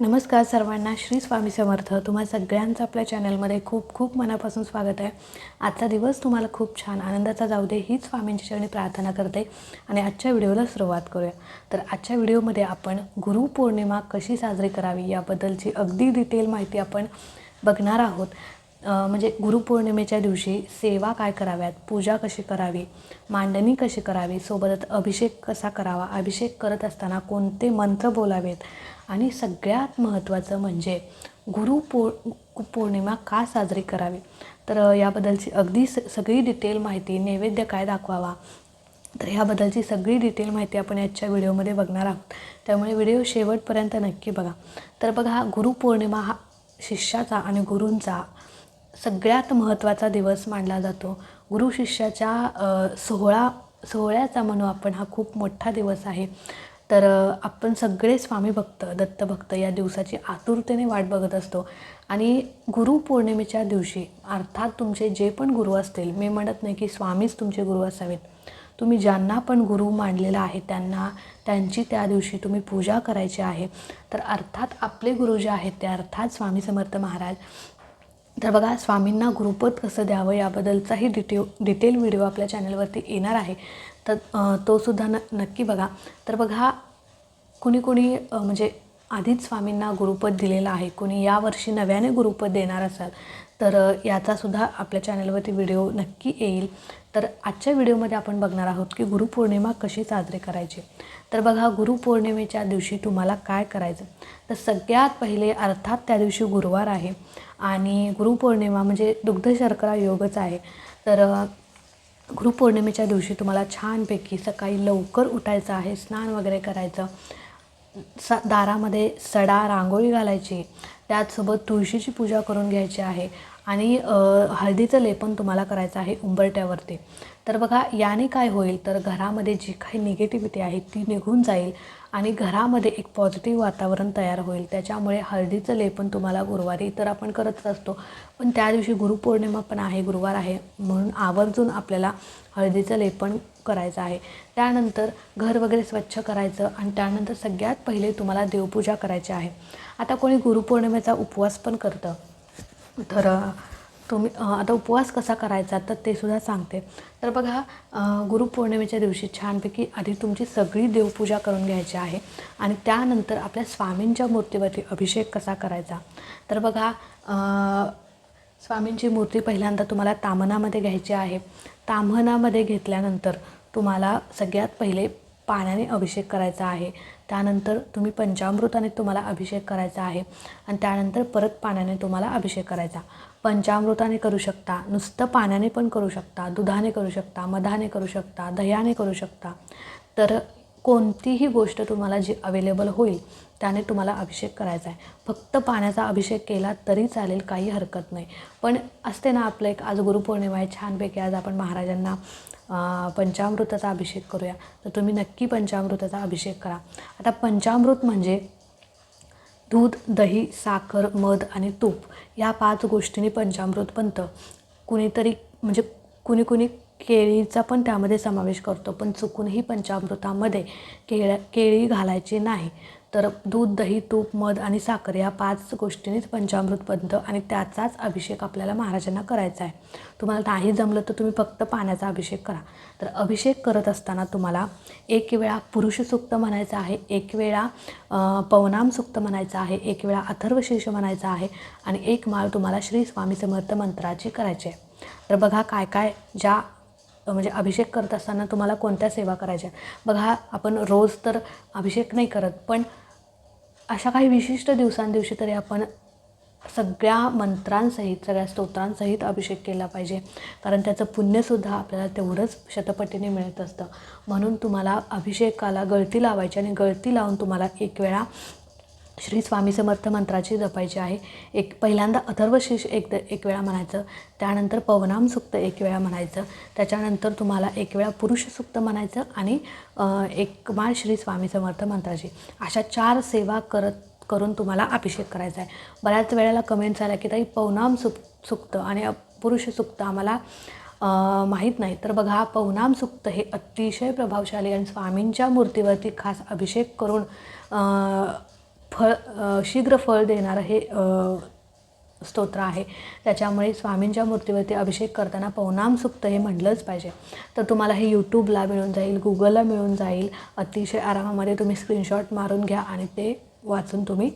नमस्कार सर्वांना श्री स्वामी समर्थ. तुम्हा सगळ्यांचं आपल्या चॅनलमध्ये खूप खूप मनापासून स्वागत आहे. आजचा दिवस तुम्हाला खूप छान आनंदाचा जाऊ दे हीच स्वामींची चरणी प्रार्थना करते आणि आजच्या व्हिडिओला सुरुवात करूया. तर आजच्या व्हिडिओमध्ये आपण गुरुपौर्णिमा कशी साजरी करावी याबद्दलची अगदी डिटेल माहिती आपण बघणार आहोत. म्हणजे गुरुपौर्णिमेच्या दिवशी सेवा काय कराव्यात पूजा कशी करावी मांडणी कशी करावी सोबतच अभिषेक कसा करावा अभिषेक करत असताना कोणते मंत्र बोलावेत आणि सगळ्यात महत्त्वाचं म्हणजे गुरुपौ पौर्णिमा का साजरी करावी? तर याबद्दलची अगदी स सगळी डिटेल माहिती नैवेद्य काय दाखवावा? तर ह्याबद्दलची सगळी डिटेल माहिती आपण याच्या व्हिडिओमध्ये बघणार आहोत. त्यामुळे व्हिडिओ शेवटपर्यंत नक्की बघा. तर बघा हा गुरुपौर्णिमा हा शिष्याचा आणि गुरूंचा सगळ्यात महत्त्वाचा दिवस मानला जातो. गुरु शिष्याच्या सोहळा सोहळ्याचा म्हणू आपण हा खूप मोठा दिवस आहे. तर आपण सगळे स्वामी भक्त दत्तभक्त या दिवसाची आतुरतेने वाट बघत असतो. आणि गुरुपौर्णिमेच्या दिवशी अर्थात तुमचे जे पण गुरु असतील मी म्हणत नाही की स्वामीच तुमचे गुरु असावेत. तुम्ही ज्यांना पण गुरु मांडलेला आहे त्यांना त्यांची त्या दिवशी तुम्ही पूजा करायची आहे. तर अर्थात आपले गुरु जे आहेत ते अर्थात स्वामी समर्थ महाराज. तर बघा स्वामींना गुरुपद कसं द्यावं याबद्दलचाही डिटेल डिटेल व्हिडिओ आपल्या चॅनलवरती येणार आहे. तर तोसुद्धा तो सुद्धा न नक्की बघा. तर बघा कुणी कुणी म्हणजे आधीच स्वामींना गुरुपद दिलेलं आहे. कुणी यावर्षी नव्याने गुरुपद देणार असाल तर याचासुद्धा आपल्या चॅनलवरती व्हिडिओ नक्की येईल. तर आजच्या व्हिडिओमध्ये आपण बघणार आहोत की गुरुपौर्णिमा कशी साजरी करायची. तर बघा गुरुपौर्णिमेच्या दिवशी तुम्हाला काय करायचं? तर सगळ्यात पहिले अर्थात त्या दिवशी गुरुवार आहे आणि गुरुपौर्णिमा म्हणजे दुग्ध शर्करा योगच आहे. तर गुरुपौर्णिमेच्या दिवशी तुम्हाला छानपैकी सकाळी लवकर उठायचं आहे स्नान वगैरे करायचं. स दारामध्ये सडा रांगोळी घालायची. त्याचसोबत तुळशीची पूजा करून घ्यायची आहे. आणि हळदीचं लेपन तुम्हाला करायचं आहे उंबरट्यावरती. तर बघा याने काय होईल? तर घरामध्ये जी काही निगेटिव्हिटी आहे ती निघून जाईल आणि घरामध्ये एक पॉझिटिव्ह वातावरण तयार होईल. त्याच्यामुळे हळदीचं लेपन तुम्हाला गुरुवारी तर आपण करतच असतो. पण त्या दिवशी गुरुपौर्णिमा पण आहे गुरुवार आहे म्हणून आवर्जून आपल्याला हळदीचं लेपन करायचं आहे. त्यानंतर घर वगैरे स्वच्छ करायचं आणि त्यानंतर सगळ्यात पहिले तुम्हाला देवपूजा करायची आहे. आता कोणी गुरुपौर्णिमेचा उपवास पण करतं. तर तुम्ही आता उपवास कसा करायचा तर ते सुद्धा सांगते. तर बघा गुरुपौर्णिमेच्या दिवशी छानपैकी आधी तुमची सगळी देवपूजा करून घ्यायची आहे आणि त्यानंतर आपल्या स्वामींच्या मूर्तीवरती अभिषेक कसा करायचा. तर बघा स्वामींची मूर्ती पहिल्यांदा तुम्हाला तामनामध्ये घ्यायची आहे. ताम्हणामध्ये घेतल्यानंतर तुम्हाला सगळ्यात पहिले पाण्याने अभिषेक करायचा आहे. त्यानंतर तुम्ही पंचामृताने तुम्हाला अभिषेक करायचा आहे आणि त्यानंतर परत पाण्याने तुम्हाला अभिषेक करायचा. पंचामृताने करू शकता नुसतं पाण्याने पण करू शकता दुधाने करू शकता मधाने करू शकता दह्याने करू शकता. तर कोणतीही गोष्ट तुम्हाला जी अवेलेबल होईल त्याने तुम्हाला अभिषेक करायचा आहे. फक्त पाण्याचा अभिषेक केला तरी चालेल काही हरकत नाही. पण असते ना आपलं एक आज गुरुपौर्णिमा आहे छानपैकी आज आपण महाराजांना पंचामृताचा अभिषेक करूया. तर तुम्ही नक्की पंचामृताचा अभिषेक करा. आता पंचामृत म्हणजे दूध दही साखर मध आणि तूप या पाच गोष्टींनी पंचामृत बनतं. कुणीतरी म्हणजे कुणी कुणी केळीचा पण त्यामध्ये समावेश करतो पण चुकूनही पंचामृतामध्ये केळ्या केळी घालायची नाही. तर दूध दही तूप मध आणि साखर या पाच गोष्टींनीच पंचामृत बनतं आणि त्याचाच अभिषेक आपल्याला महाराजांना करायचा आहे. तुम्हाला नाही जमलं तर तुम्ही फक्त पाण्याचा अभिषेक करा. तर अभिषेक करत असताना तुम्हाला एक वेळा पुरुष सुक्त म्हणायचं आहे एक वेळा पवनाम सुक्त म्हणायचं आहे एक वेळा अथर्वशीर्ष म्हणायचं आहे आणि एक माळ तुम्हाला श्री स्वामी समर्थ मंत्राची करायची आहे. तर बघा काय काय ज्या म्हणजे अभिषेक करत असताना तुम्हाला कोणत्या सेवा करायच्या? बघा आपण रोज तर अभिषेक नाही करत पण अशा काही विशिष्ट दिवसांदिवशी तरी आपण सगळ्या मंत्रांसहित सगळ्या स्तोत्रांसहित अभिषेक केला पाहिजे. कारण त्याचं पुण्यसुद्धा आपल्याला तेवढंच शतपटीने मिळत असतं. म्हणून तुम्हाला अभिषेकाला गळती लावायची आणि गळती लावून तुम्हाला एक वेळा श्री स्वामी समर्थ मंत्राची जपायची आहे. एक पहिल्यांदा अथर्वशीर्ष एक एक वेळा म्हणायचं त्यानंतर पवनाम सुक्त एक वेळा म्हणायचं त्याच्यानंतर तुम्हाला एक वेळा पुरुष सुक्त म्हणायचं आणि एक माळ श्री स्वामी समर्थ मंत्राची. अशा चार सेवा करत करून तुम्हाला अभिषेक करायचा आहे. बऱ्याच वेळेला कमेंट्स आल्या की ताई पवनाम सुक सुक्त आणि पुरुष सुक्त आम्हाला माहीत नाही. तर बघा पवनाम सुक्त हे अतिशय प्रभावशाली आणि स्वामींच्या मूर्तीवरती खास अभिषेक करून फळ शीघ्र फळ देणारं हे स्तोत्र आहे. त्याच्यामुळे स्वामींच्या मूर्तीवरती अभिषेक करताना पवनाम सुक्त हे म्हटलंच पाहिजे. तर तुम्हाला हे यूट्यूबला मिळून जाईल गुगलला मिळून जाईल. अतिशय आरामामध्ये तुम्ही स्क्रीनशॉट मारून घ्या आणि ते वाचून तुम्ही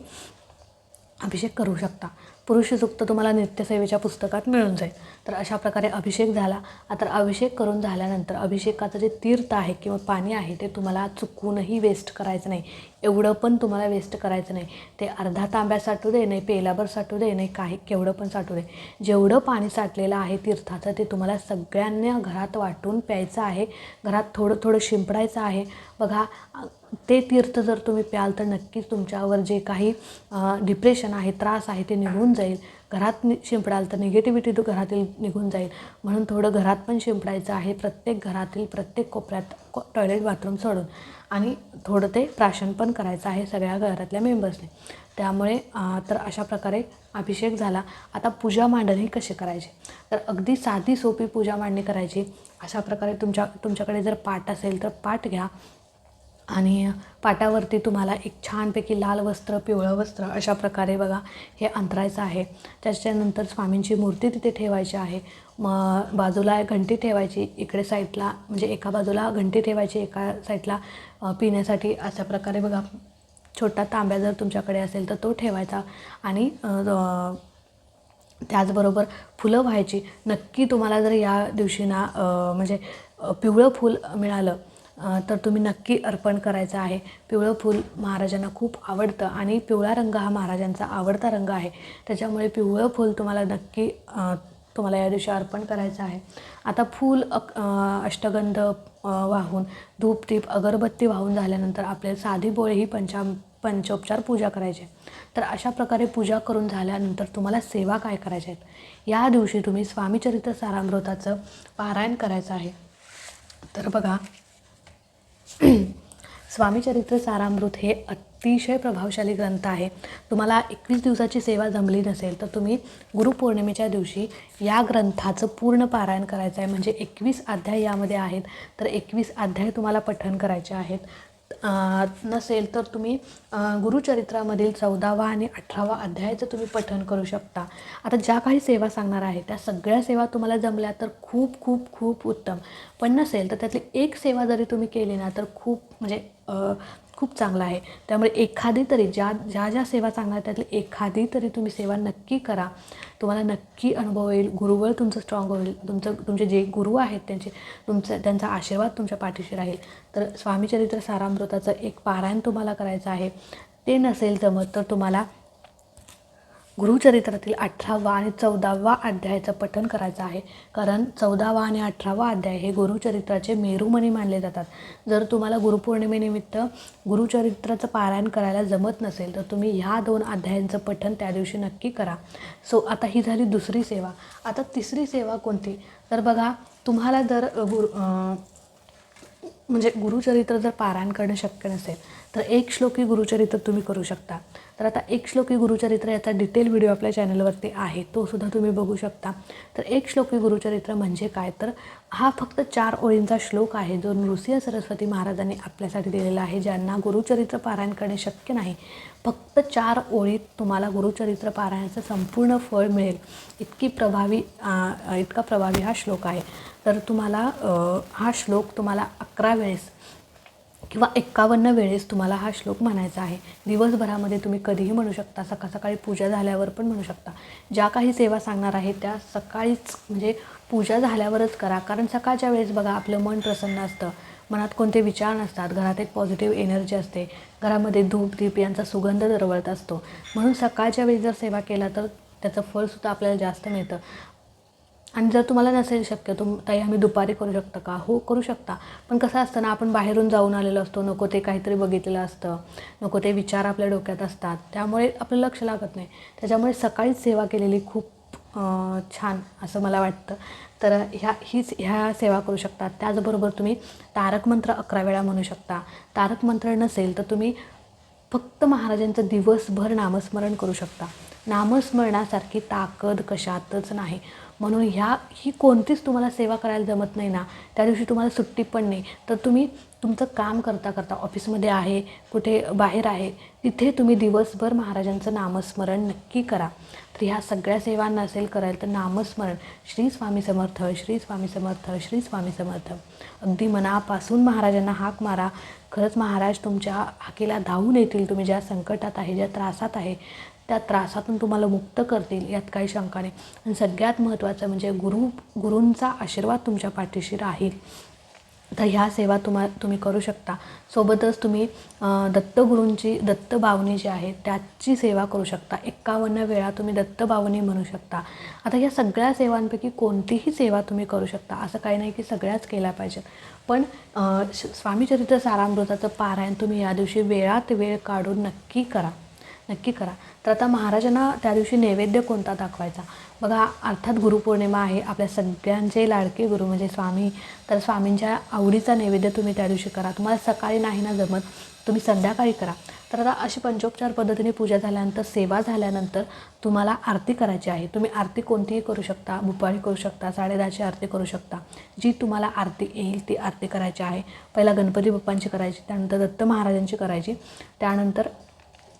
अभिषेक करू शकता. पुरुष सुक्त तुम्हाला नित्यसेवेच्या पुस्तकात मिळून जाईल. तर अशा प्रकारे अभिषेक झाला. आता अभिषेक करून झाल्यानंतर अभिषेकाचं जे तीर्थ आहे किंवा पाणी आहे ते तुम्हाला चुकूनही वेस्ट करायचं नाही. एवढं पण तुम्हाला वेस्ट करायचं नाही. ते अर्धा तांब्या साठू दे नाही पेलाभर साठू दे नाही काही केवढं पण साठू दे. जेवढं पाणी साठलेलं आहे तीर्थाचं ते तुम्हाला सगळ्यांना घरात वाटून प्यायचं आहे. घरात थोडं थोडं शिंपडायचं आहे. बघा ते तीर्थ जर तुम्ही प्याल तर नक्कीच तुमच्यावर जे काही डिप्रेशन आहे त्रास आहे ते निघून जाईल. घरात नि शिंपडाल तर निगेटिव्हिटी तो घरातील निघून जाईल. म्हणून थोडं घरात पण शिंपडायचं आहे. प्रत्येक घरातील प्रत्येक कोपऱ्यात को टॉयलेट बाथरूम सोडून. आणि थोडं ते प्राशन पण करायचं आहे सगळ्या घरातल्या मेंबर्सने त्यामुळे तर अशा प्रकारे अभिषेक झाला. आता पूजा मांडणी ही कशी करायची? तर अगदी साधी सोपी पूजा मांडणी करायची. अशा प्रकारे तुमच्या तुमच्याकडे जर पाट असेल तर पाट घ्या. आणि पाटावरती तुम्हाला एक छानपैकी लाल वस्त्र पिवळं वस्त्र अशा प्रकारे बघा हे अंतरायचं आहे. त्याच्यानंतर स्वामींची मूर्ती तिथे ठेवायची आहे. मग बाजूला घंटी ठेवायची इकडे साईडला म्हणजे एका बाजूला घंटी ठेवायची एका साईडला पिण्यासाठी अशा प्रकारे बघा. छोटा तांब्या जर तुमच्याकडे असेल तर तो ठेवायचा. आणि त्याचबरोबर फुलं व्हायची. नक्की तुम्हाला जर या दिवशी ना म्हणजे पिवळं फूल मिळालं तर तुम्ही नक्की अर्पण करायचं आहे. पिवळं फूल महाराजांना खूप आवडतं आणि पिवळा रंग हा महाराजांचा आवडता रंग आहे. त्याच्यामुळे पिवळं फूल तुम्हाला नक्की तुम्हाला या दिवशी अर्पण करायचं आहे. आता फूल अक अष्टगंध वाहून धूपदीप अगरबत्ती वाहून झाल्यानंतर आपल्याला साधी बोळे ही पंचा पंचोपचार पूजा करायची. तर अशा प्रकारे पूजा करून झाल्यानंतर तुम्हाला सेवा काय करायच्या आहेत? या दिवशी तुम्ही स्वामीचरित्र सारामृताचं पारायण करायचं आहे. तर बघा स्वामीचरित्र सारामृत हे अतिशय प्रभावशाली ग्रंथ आहे. तुम्हाला एकवीस दिवसाची सेवा जमली नसेल तर तुम्ही गुरुपौर्णिमेच्या दिवशी या ग्रंथाचं पूर्ण पारायण करायचं आहे. म्हणजे एकवीस अध्याय यामध्ये आहेत. तर एकवीस अध्याय तुम्हाला पठण करायचे आहेत. नसेल तर तुम्ही गुरुचरित्रामधील चौदावा आणि अठरावा अध्यायाचं तुम्ही पठन करू शकता. आता ज्या काही सेवा सांगणार आहे त्या सगळ्या सेवा तुम्हाला जमल्या तर खूप खूप खूप उत्तम. पण नसेल तर त्यातली एक सेवा जरी तुम्ही केली ना तर खूप म्हणजे खूप चांगला आहे. त्यामुळे एखादी तरी ज्या ज्या ज्या सेवा चांगल्या आहेत त्यातली एखादी तरी तुम्ही सेवा नक्की करा. तुम्हाला नक्की अनुभव येईल. गुरुबळ तुमचं स्ट्रॉंग होईल. तुमचं तुमचे जे गुरु आहेत त्यांचे तुमचं त्यांचा आशीर्वाद तुमच्या पाठीशी राहील. तर स्वामीचरित्र सारामृताचं एक पारायण तुम्हाला करायचं आहे. ते नसेल जमत तर तुम्हाला गुरुचरित्रातील अठरावा आणि चौदावा अध्यायाचं पठन करायचं आहे. कारण चौदावा आणि अठरावा अध्याय हे गुरुचरित्राचे मेरुमणी मानले जातात. जर तुम्हाला गुरुपौर्णिमेनिमित्त गुरुचरित्राचं पारायण करायला जमत नसेल तर तुम्ही ह्या दोन अध्यायांचं पठन त्या दिवशी नक्की करा. सो आता ही झाली दुसरी सेवा. आता तिसरी सेवा कोणती? तर बघा तुम्हाला जर गुरु म्हणजे गुरुचरित्र जर पारायण करणं शक्य नसेल तर एक श्लोकी गुरुचरित्र तुम्ही करू शकता. तर आता एक श्लोकी गुरुचरित्र याचा डिटेल व्हिडिओ आपल्या चॅनलवरती आहे. तो सुद्धा तुम्ही बघू शकता. तर एक श्लोकी गुरुचरित्र म्हणजे काय? तर हा फक्त चार ओळींचा श्लोक आहे जो नृसिंह सरस्वती महाराजांनी आपल्यासाठी दिलेला आहे ज्यांना गुरुचरित्र पारायण करणे शक्य नाही. फक्त चार ओळीत तुम्हाला गुरुचरित्र पारायणाचं संपूर्ण फळ मिळेल. इतकी प्रभावी इतका प्रभावी हा श्लोक आहे. तर तुम्हाला हा श्लोक तुम्हाला अकरा वेळेस किंवा एक्कावन्न वेळेस तुम्हाला हा श्लोक म्हणायचा आहे. दिवसभरामध्ये तुम्ही कधीही म्हणू शकता सकाळ सकाळी पूजा झाल्यावर पण म्हणू शकता. ज्या काही सेवा सांगणार आहे त्या सकाळीच म्हणजे पूजा झाल्यावरच करा. कारण सकाळच्या वेळेस बघा आपलं मन प्रसन्न असतं. मनात कोणते विचार नसतात. घरात एक पॉझिटिव्ह एनर्जी असते. घरामध्ये धूप दीप यांचा सुगंध दरवळत असतो. म्हणून सकाळच्या वेळी जर सेवा केला तर त्याचं फळसुद्धा आपल्याला जास्त मिळतं. आणि जर तुम्हाला नसेल शक्य तुम ताई आम्ही दुपारी करू शकता का? हो करू शकता. पण कसं असतं ना आपण बाहेरून जाऊन आलेलो असतो नको ते काहीतरी बघितलेलं असतं नको ते विचार आपल्या डोक्यात असतात. त्यामुळे आपलं लक्ष लागत नाही. त्याच्यामुळे सकाळीच सेवा केलेली खूप छान असं मला वाटतं. तर ह्या हीच ह्या सेवा करू शकता. त्याचबरोबर तुम्ही तारक मंत्र अकरा वेळा म्हणू शकता. तारक मंत्र नसेल तर तुम्ही फक्त महाराजांचं दिवसभर नामस्मरण करू शकता. नामस्मरणासारखी ताकद कशातच नाही. म्हणून ह्या ही कोणतीच तुम्हाला सेवा करायला जमत नाही ना त्या दिवशी तुम्हाला सुट्टी पण नाही तर तुम्ही तुमचं काम करता करता ऑफिसमध्ये आहे कुठे बाहेर आहे तिथे तुम्ही दिवसभर महाराजांचं नामस्मरण नक्की करा. तर ह्या सगळ्या सेवा नसेल करायला तर नामस्मरण. श्री स्वामी समर्थ श्री स्वामी समर्थ श्री स्वामी समर्थ. अगदी मनापासून महाराजांना हाक मारा. खरंच महाराज तुमच्या हाकेला धावून येतील तुम्ही ज्या संकटात आहे ज्या त्रासात आहे त्या त्रासातून तुम्हाला मुक्त करतील यात काही शंका नाही. आणि सगळ्यात महत्त्वाचं म्हणजे गुरु गुरूंचा आशीर्वाद तुमच्या पाठीशी राहील. तर ह्या सेवा तुम्हा तुम्ही करू शकता. सोबतच तुम्ही दत्तगुरूंची दत्तबावनी जी आहे त्याची सेवा करू शकता. एक्कावन्न वेळा तुम्ही दत्तबावनी म्हणू शकता. आता या सगळ्या सेवांपैकी कोणतीही सेवा तुम्ही करू शकता. असं काही नाही की सगळ्याच केल्या पाहिजेत. पण स्वामीचरित्र सारामृताचं पारायण तुम्ही या दिवशी वेळात वेळ काढून नक्की करा. नक्की करा. तर आता महाराजांना त्या दिवशी नैवेद्य कोणता दाखवायचा? बघा अर्थात गुरुपौर्णिमा आहे आपल्या सगळ्यांचे लाडके गुरु म्हणजे स्वामी. तर स्वामींच्या आवडीचा नैवेद्य तुम्ही त्या दिवशी करा. तुम्हाला सकाळी नाही ना जमत तुम्ही संध्याकाळी करा. तर आता अशी पंचोपचार पद्धतीने पूजा झाल्यानंतर सेवा झाल्यानंतर तुम्हाला आरती करायची आहे. तुम्ही आरती कोणतीही करू शकता भुपाळी करू शकता साडेदहाची आरती करू शकता. जी तुम्हाला आरती येईल ती आरती करायची आहे. पहिला गणपती बाप्पांची करायची त्यानंतर दत्त महाराजांची करायची. त्यानंतर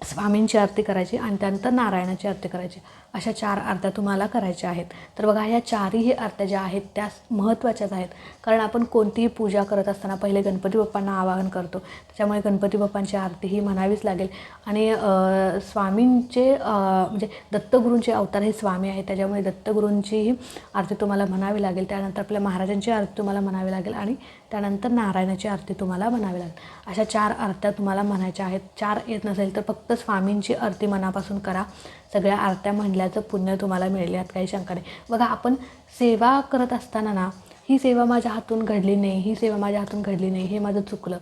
स्वामींची आरती करायची आणि त्यानंतर नारायणाची आरती करायची. अशा चार आरत्या तुम्हाला करायच्या आहेत. तर बघा ह्या चारही आरत्या ज्या आहेत त्या महत्त्वाच्याच आहेत. कारण आपण कोणतीही पूजा करत असताना पहिले गणपती बाप्पांना आवाहन करतो. त्याच्यामुळे गणपती बाप्पांची आरती ही म्हणावीच लागेल. आणि स्वामींचे म्हणजे दत्तगुरूंचे अवतार हे स्वामी आहेत. त्याच्यामुळे दत्तगुरूंचीही आरती तुम्हाला म्हणावी लागेल. त्यानंतर आपल्या महाराजांची आरती तुम्हाला म्हणावी लागेल आणि त्यानंतर नारायणाची आरती तुम्हाला म्हणावी लागेल. अशा चार आरत्या तुम्हाला म्हणायच्या आहेत. चार येत नसेल तर फक्त स्वामींची आरती मनापासून करा. सगळ्या आरत्या म्हणल्याचं पुण्य तुम्हाला मिळेल यात काही शंका नाही. बघा आपण सेवा करत असताना ना ही सेवा माझ्या हातून घडली नाही ही सेवा माझ्या हातून घडली नाही हे माझं चुकलं.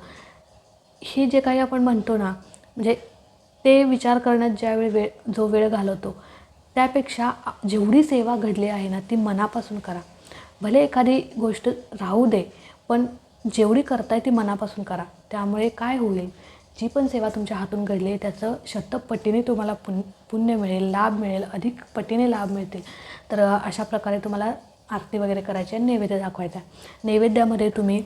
हे जे काही आपण म्हणतो ना म्हणजे ते विचार करण्यात ज्यावेळी वेळ जो वेळ घालवतो त्यापेक्षा जेवढी सेवा घडली आहे ना ती मनापासून करा. भले एखादी गोष्ट राहू दे पण जेवढी करताय ती मनापासून करा. त्यामुळे काय होईल? जी पण सेवा तुमच्या हातून घडली आहे त्याचं शतपटीने तुम्हाला पुण्य पुण्य मिळेल लाभ मिळेल अधिक पटीने लाभ मिळतील. तर अशा प्रकारे तुम्हाला आरती वगैरे करायची आहे नैवेद्य दाखवायचा आहे. नैवेद्यामध्ये तुम्ही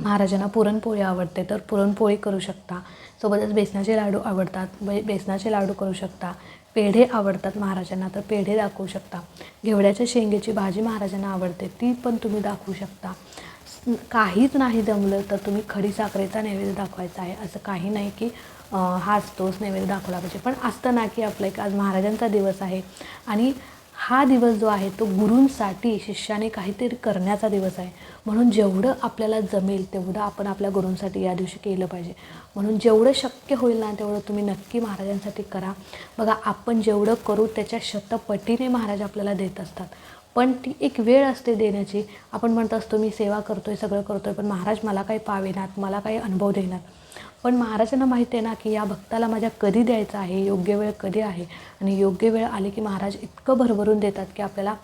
महाराजांना पुरणपोळी आवडते तर पुरणपोळी करू शकता. सोबतच बेसनाचे लाडू आवडतात बे बेसनाचे लाडू करू शकता. पेढे आवडतात महाराजांना तर पेढे दाखवू शकता. घेवड्याच्या शेंगेची भाजी महाराजांना आवडते ती पण तुम्ही दाखवू शकता. काहीच नाही जमलं तर तुम्ही खडी साखरेचा नैवेद्य दाखवायचा आहे. असं काही नाही की हाच तोच नैवेद्य दाखवला पाहिजे. पण असतं ना की आपलं एक आज महाराजांचा दिवस आहे आणि हा दिवस जो आहे तो गुरूंसाठी शिष्याने काहीतरी करण्याचा दिवस आहे. म्हणून जेवढं आपल्याला जमेल तेवढं आपण आपल्या गुरूंसाठी या दिवशी केलं पाहिजे. म्हणून जेवढं शक्य होईल ना तेवढं तुम्ही नक्की महाराजांसाठी करा. बघा आपण जेवढं करू त्याच्या शतपटीने महाराज आपल्याला देत असतात. पण ती एक वेळ असते देण्याची. आपण म्हणत असतो मी सेवा करतो आहे सगळं करतो आहे पण महाराज मला काही पावेनात मला काही अनुभव देणार. पण महाराजांना माहिती आहे ना की या भक्ताला माझ्या कधी द्यायचं आहे योग्य वेळ कधी आहे? आणि योग्य वेळ आली की महाराज इतकं भरभरून देतात की आपल्याला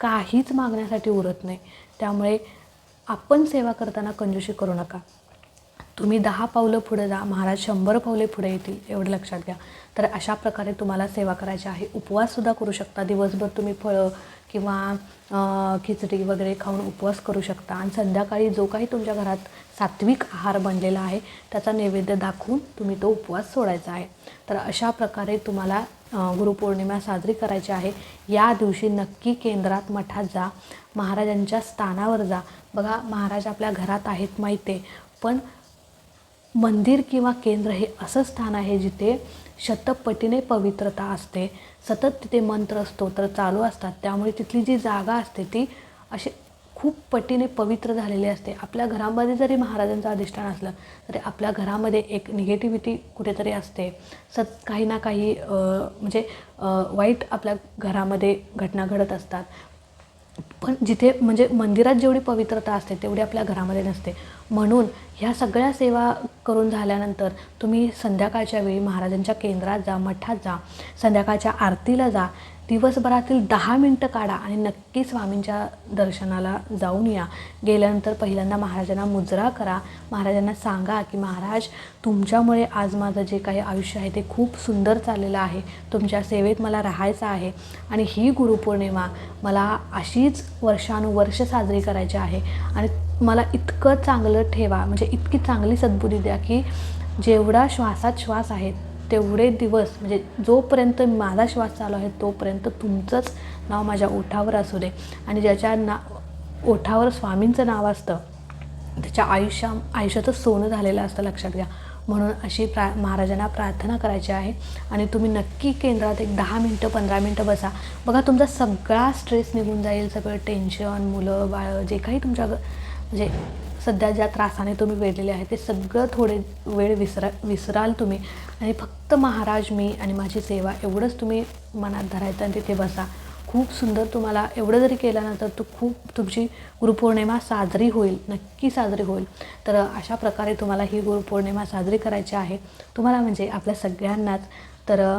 काहीच मागण्यासाठी उरत नाही. त्यामुळे आपण सेवा करताना कंजूशी करू नका. तुम्ही दहा पावलं पुढे जा महाराज शंभर पावले पुढे येतील एवढं लक्षात घ्या. तर अशा प्रकारे तुम्हाला सेवा करायची आहे. उपवाससुद्धा करू शकता. दिवसभर तुम्ही फळं किंवा खिचडी वगैरे खाऊन उपवास करू शकता. आणि संध्याकाळी जो काही तुमच्या घरात सात्विक आहार बनलेला आहे त्याचा नैवेद्य दाखवून तुम्ही तो उपवास सोडायचा आहे. तर अशा प्रकारे तुम्हाला गुरुपौर्णिमा साजरी करायची आहे. या दिवशी नक्की केंद्रात मठात जा. महाराजांच्या स्थानावर जा. बघा महाराज आपल्या घरात आहेत माहिती आहे. पण मंदिर किंवा केंद्र हे असं स्थान आहे जिथे शतपटीने पवित्रता असते. सतत तिथे मंत्र असतो तर चालू असतात. त्यामुळे तिथली जी जागा असते ती अशी खूप पटीने पवित्र झालेली असते. आपल्या घरामध्ये जरी महाराजांचं अधिष्ठान असलं तरी आपल्या घरामध्ये एक निगेटिव्हिटी कुठेतरी असते. सत काही ना काही म्हणजे वाईट आपल्या घरामध्ये घटना घडत असतात. पण जिथे म्हणजे मंदिरात जेवढी पवित्रता असते तेवढी आपल्या घरामध्ये नसते. म्हणून ह्या सगळ्या सेवा करून झाल्यानंतर तुम्ही संध्याकाळच्या वेळी महाराजांच्या केंद्रात जा मठात जा संध्याकाळच्या आरतीला जा. दिवसभरातील दहा मिनटं काढा आणि नक्की स्वामींच्या दर्शनाला जाऊन या. गेल्यानंतर पहिल्यांदा महाराजांना मुजरा करा. महाराजांना सांगा की महाराज तुमच्यामुळे आज माझं जे काही आयुष्य आहे ते खूप सुंदर चाललेलं आहे. तुमच्या सेवेत मला राहायचं आहे आणि ही गुरुपौर्णिमा मला अशीच वर्षानुवर्ष साजरी करायची आहे आणि मला इतकं चांगलं ठेवा म्हणजे इतकी चांगली सद्बुद्धी द्या की जेवढा श्वासात श्वास आहे तेवढे दिवस म्हणजे जोपर्यंत माझा श्वास चालू आहे तोपर्यंत तुमचंच नाव माझ्या ओठावर असू दे. आणि ज्याच्या ना ओठावर स्वामींचं नाव असतं त्याच्या आयुष्या आयुष्याचं सोनं झालेलं असतं लक्षात घ्या. म्हणून अशी प्रा महाराजांना प्रार्थना करायची आहे. आणि तुम्ही नक्की केंद्रात एक दहा मिनटं पंधरा मिनटं बसा. बघा तुमचा सगळा स्ट्रेस निघून जाईल सगळं टेन्शन मुलं बाळं जे काही तुमच्या म्हणजे सध्या ज्या त्रासाने तुम्ही वेढलेले आहे ते सगळं थोडे वेळ विसरा विसराल तुम्ही. आणि फक्त महाराज मी आणि माझी सेवा एवढंच तुम्ही मनात धरायचं आणि तिथे बसा. खूप सुंदर तुम्हाला एवढं जरी केल्यानंतर तर तू खूप तुमची गुरुपौर्णिमा साजरी होईल. नक्की साजरी होईल. तर अशा प्रकारे तुम्हाला ही गुरुपौर्णिमा साजरी करायची आहे. तुम्हाला म्हणजे आपल्या सगळ्यांनाच. तर